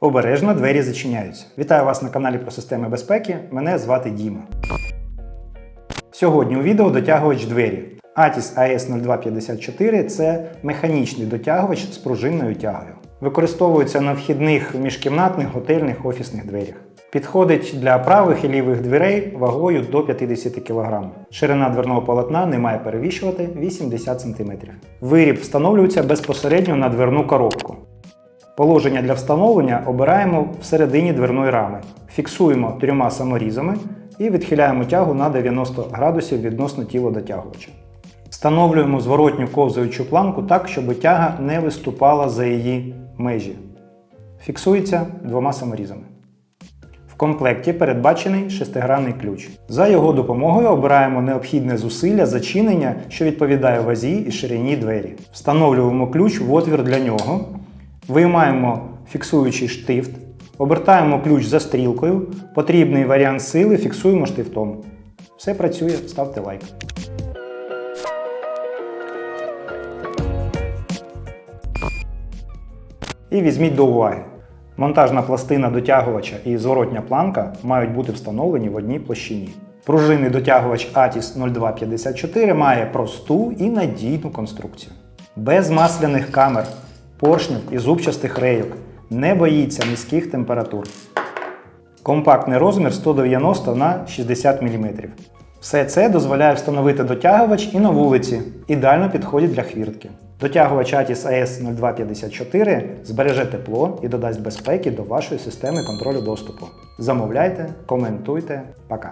Обережно двері зачиняються. Вітаю вас на каналі про системи безпеки. Мене звати Діма. Сьогодні у відео дотягувач двері. Atis AS0254 це механічний дотягувач з пружинною тягою. Використовується на вхідних міжкімнатних, готельних, офісних дверях. Підходить для правих і лівих дверей вагою до 50 кг. Ширина дверного полотна не має перевищувати 80 см. Виріб встановлюється безпосередньо на дверну коробку. Положення для встановлення обираємо всередині дверної рами. Фіксуємо трьома саморізами і відхиляємо тягу на 90 градусів відносно тіла дотягувача. Встановлюємо зворотню ковзаючу планку так, щоб тяга не виступала за її межі. Фіксується двома саморізами. В комплекті передбачений шестигранний ключ. За його допомогою обираємо необхідне зусилля зачинення, що відповідає вазі і ширині двері. Встановлюємо ключ в отвір для нього, виймаємо фіксуючий штифт, обертаємо ключ за стрілкою, потрібний варіант сили фіксуємо штифтом. Все працює, ставте лайк. І візьміть до уваги. Монтажна пластина дотягувача і зворотня планка мають бути встановлені в одній площині. Пружинний дотягувач ATIS 0254 має просту і надійну конструкцію. Без масляних камер, поршнів і зубчастих рейок. Не боїться низьких температур. Компактний розмір 190 на 60 мм. Все це дозволяє встановити дотягувач і на вулиці. Ідеально підходить для хвіртки. Дотягувач ATIS AS 0254 збереже тепло і додасть безпеки до вашої системи контролю доступу. Замовляйте, коментуйте. Пока!